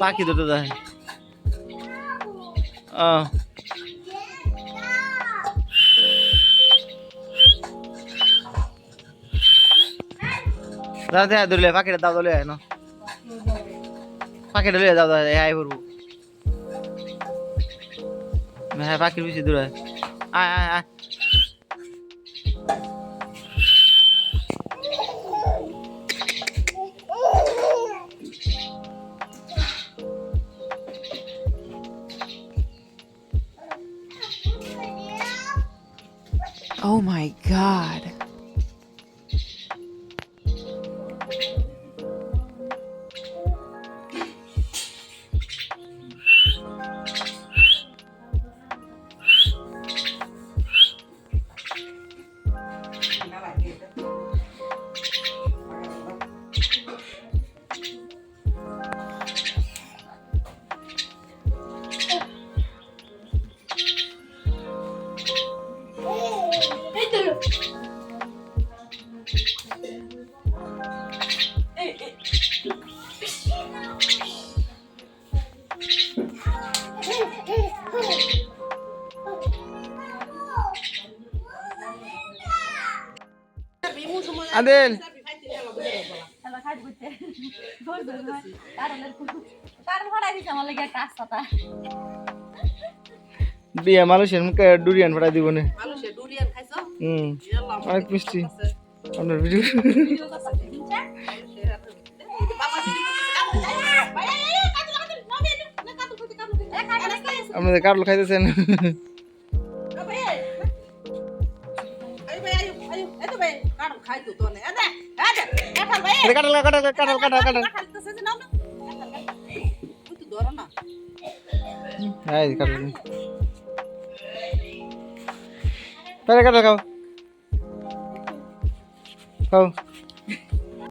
পাখি দুটো যায়। ও দাদা দেখা ধরলে, পাখিটা দাও দলে না পাখিটা লয়ে দাও, দাদা আয় করব হ্যাঁ পাখির বেশি দূরে আয় আয় আয়। Oh my god. আদেল। বিয়ে মানুষের মুখে ডুরিয়ান ফাটাই দিব না। হুম আপনার আপনাদের কাটল খাইতেছেন। কাটল কাটল কাটল কাটল খাও।